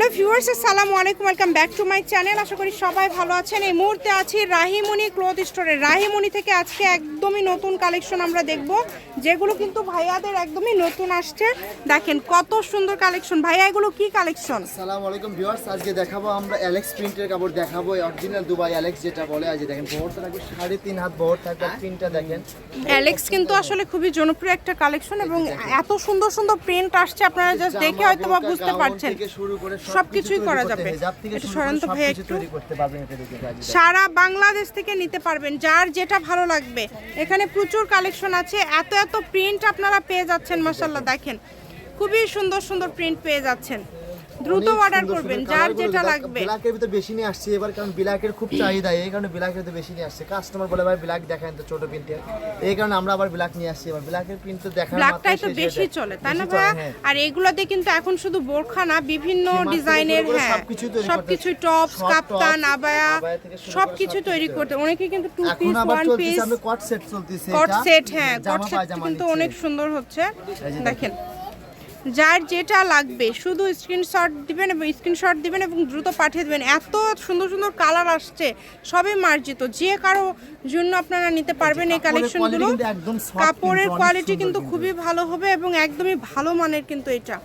Hello viewers আসসালামু আলাইকুম welcome back to my channel. আশা করি সবাই ভালো আছেন। এই মুহূর্তে আছি রাহিমণি ক্লথ স্টোরে। রাহিমণি থেকে আজকে একদমই নতুন কালেকশন আমরা দেখব যেগুলো কিন্তু ভাইয়াদের একদমই নতুন আসছে। দেখেন কত সুন্দর কালেকশন। ভাইয়া এগুলো কি কালেকশন? সালাম আলাইকুম ভিউয়ার্স আজকে দেখাবো আমরা অ্যালেক্স প্রিন্টের কাপড়। দেখাবো অরিজিনাল দুবাই অ্যালেক্স যেটা বলে। আজ দেখেন বহরটা থাকবে সাড়ে তিন হাত বহর থাকবে প্রিন্টটা দেখেন। অ্যালেক্স কিন্তু আসলে খুবই জনপ্রিয় একটা কালেকশন এবং এত সুন্দর সুন্দর প্রিন্ট আসছে আপনারা জাস্ট দেখে হয়তো বা বুঝতে পারছেন। থেকে শুরু করে সবকিছুই কিছুই করা যাবে। হেজাব এটা সরান্ত ভাই একটু। সারা বাংলাদেশ থেকে নিতে পারবেন যার যেটা ভালো লাগবে এখানে প্রচুর কালেকশন আছে এত এত প্রিন্ট আপনারা পেয়ে যাচ্ছেন মাসাল্লাহ দেখেন খুবই সুন্দর সুন্দর প্রিন্ট পেয়ে যাচ্ছেন দ্রুত অর্ডার করবেন যার যেটা লাগবে। ব্ল্যাকের ভিতরে বেশি নিয়ে আসছে এবার কারণ ব্ল্যাকের খুব চাহিদা এই কারণে ব্ল্যাকের ভিতরে বেশি নিয়ে আসছে। কাস্টমার বলে ভাই ব্ল্যাক দেখান তো ছোট এই কারণে আমরা আবার ব্ল্যাক নিয়ে আসছি এবার ব্ল্যাকের প্রিন্ট তো দেখার ব্ল্যাকটাই তো হয়ে বেশি চলে তাই না ভাইয়া? হ্যাঁ। আর এগুলোতে কিন্তু এখন শুধু বোরখা না বিভিন্ন ডিজাইনের হ্যাঁ সবকিছু টপস short কাপ্তান আবায়া সবকিছু সবকিছু তৈরি করতে। অনেকে কিন্তু টু পিস ওয়ান পিস কট সেট চলতেছে কট সেট হ্যাঁ কট সেট কিন্তু অনেক সুন্দর হচ্ছে। দেখেন। যার যেটা লাগবে শুধু স্ক্রিনশট দিবেন এবং স্ক্রিনশট দিবেন এবং দ্রুত পাঠিয়ে দেবেন। এত সুন্দর সুন্দর কালার আসছে সবই মার্জিত। যে কারও জন্য আপনারা নিতে পারবেন এই কালেকশনগুলো কাপড়ের কোয়ালিটি কিন্তু। খুবই ভালো হবে এবং একদমই ভালো মানের কিন্তু এটা।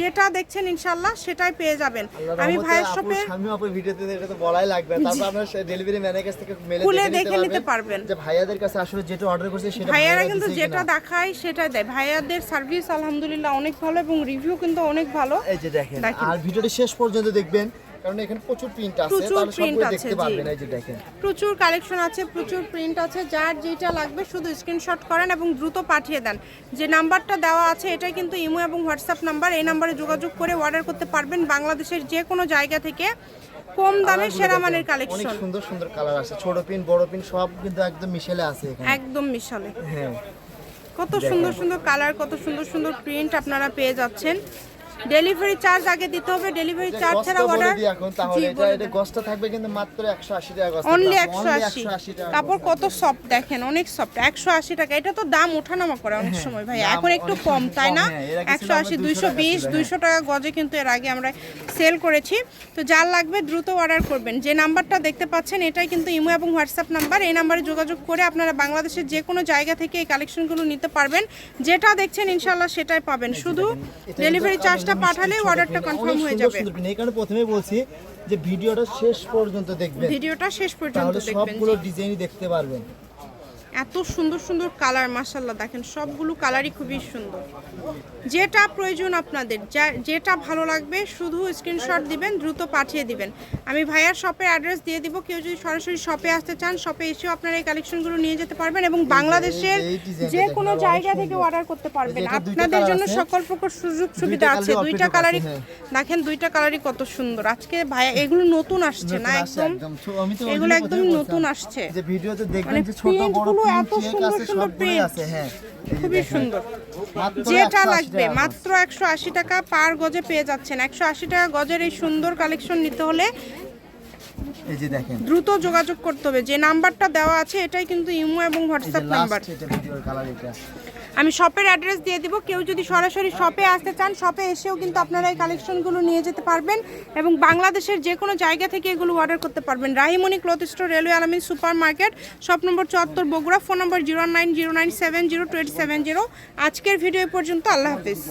যেটা দেখছেন ইনশাল্লাহ সেটাই পেয়ে যাবেন। আমি ভাইয়ের শপে আমি আপু ভিডিওতে এটা তো বলাই লাগবে। তারপর আপনার ডেলিভারি ম্যানের কাছ থেকে মেলে খুলে দেখে নিতে পারবেন। যে ভাইয়াদের কাছে আসলে যেটা অর্ডার করছে সেটা ভাইয়ারা কিন্তু যেটা দেখাই দেখায় সেটা দেয়। ভাইয়াদের সার্ভিস আলহামদুলিল্লাহ অনেক ভালো এবং রিভিউ কিন্তু অনেক ভালো। এই যে দেখেন। আর ভিডিওটি শেষ পর্যন্ত দেখবেন। কারণ এখানে প্রচুর প্রিন্ট আছে প্রচুর সবগুলো আছে, পারবেন এই যে দেখেন। প্রচুর কালেকশন আছে প্রচুর প্রিন্ট আছে যার যেটা লাগবে শুধু স্ক্রিনশট করেন এবং দ্রুত পাঠিয়ে দেন। যে নাম্বারটা দেওয়া আছে এটা কিন্তু ইমো এবং হোয়াটসঅ্যাপ নাম্বার। এই নাম্বারে যোগাযোগ করে অর্ডার করতে পারবেন বাংলাদেশের যে কোনো জায়গা থেকে কম দামে সেরা মানের অনেক কালেকশন সুন্দর সুন্দর কালার আছে ছোট পিন বড় পিন সব কিন্তু একদম মিশেলে আছে এখানে। একদম মিশালে। হ্যাঁ। কত সুন্দর সুন্দর কালার কত সুন্দর সুন্দর প্রিন্ট আপনারা পেয়ে যাচ্ছেন। ডেলিভারি চার্জ আগে দিতে হবে ডেলিভারি চার্জ ছাড়া অর্ডার এখন তাহলে এটা এটা থাকবে কিন্তু মাত্র 180 টাকা অনলি একশো আশি। 180 টাকা কাপড় কত। সফট দেখেন অনেক সফট একশো আশি টাকা এটা তো দাম ওঠানামা করে অনেক সময় ভাই। এখন একটু কম তাই না? হ্যাঁ, এর আগে ছিল একশো আশি আমরা 200 দুইশো টাকা গজে কিন্তু এর আগে আমরা সেল করেছি। তো যার লাগবে দ্রুত অর্ডার করবেন। যে নাম্বারটা দেখতে পাচ্ছেন এটাই কিন্তু ইমো এবং হোয়াটসঅ্যাপ নাম্বার এই নাম্বারে যোগাযোগ করে আপনারা বাংলাদেশের যে কোনো জায়গা থেকে এই কালেকশনগুলো নিতে পারবেন। যেটা দেখছেন ইনশাল্লাহ সেটাই পাবেন। শুধু ডেলিভারি কিন্তু একদম পাঠালে অর্ডারটা কনফার্ম হয়ে যাবে। এই কারণে প্রথমেই বলছি যে ভিডিওটা শেষ পর্যন্ত দেখবেন। ভিডিওটা শেষ পর্যন্ত তাহলে দেখবেন সবগুলো ডিজাইনই দেখতে পারবেন। এত সুন্দর সুন্দর কালার মাসাল্লাহ দেখেন সবগুলো কালারই খুবই সুন্দর। যেটা প্রয়োজন আপনাদের যেটা ভালো লাগবে শুধু স্ক্রিনশট দিবেন দ্রুত পাঠিয়ে দিবেন। আমি ভাইয়ার শপের অ্যাড্রেস দিয়ে দিব কেউ যদি সরাসরি শপে আসতে চান শপে এসেও আপনারা এই কালেকশনগুলো নিয়ে যেতে পারবেন এবং বাংলাদেশের যে কোনো জায়গা থেকে অর্ডার করতে পারবেন। আপনাদের জন্য সকল প্রকার সুযোগ সুবিধা আছে দুইটা কালারই হ্যাঁ। দেখেন দুইটা কালারই কত সুন্দর। আজকে ভাইয়া এগুলো নতুন আসছে না একদম? এগুলো একদম নতুন আসছে। যে ভিডিওতে দেখবেন যে ছোট বড় প্রিন্টগুলো প্রিন্ট এত সুন্দর সুন্দর আছে হ্যাঁ। খুবই সুন্দর। যেটা লাগবে মাত্র একশো আশি টাকা পার গজে পেয়ে যাচ্ছেন। একশো আশি টাকা গজের এই সুন্দর কালেকশন নিতে হলে এই যে দেখেন। দ্রুত যোগাযোগ করতে হবে। যে নাম্বারটা দেওয়া আছে এটাই কিন্তু ইমো এবং হোয়াটসঅ্যাপ নাম্বার। আমি শপের অ্যাড্রেস দিয়ে দিব। কেউ যদি সরাসরি শপে আসতে চান শপে এসেও কিন্তু আপনারা এই কালেকশনগুলো নিয়ে যেতে পারবেন এবং বাংলাদেশের যে কোনো জায়গা থেকে এগুলো অর্ডার করতে পারবেন। Rahimoni cloth store railway Alamin super market shop number চুয়াত্তর Bogura phone number zero nine zero nine seven zero two eight seven zero আজকের ভিডিও পর্যন্ত আল্লাহ হাফিজ।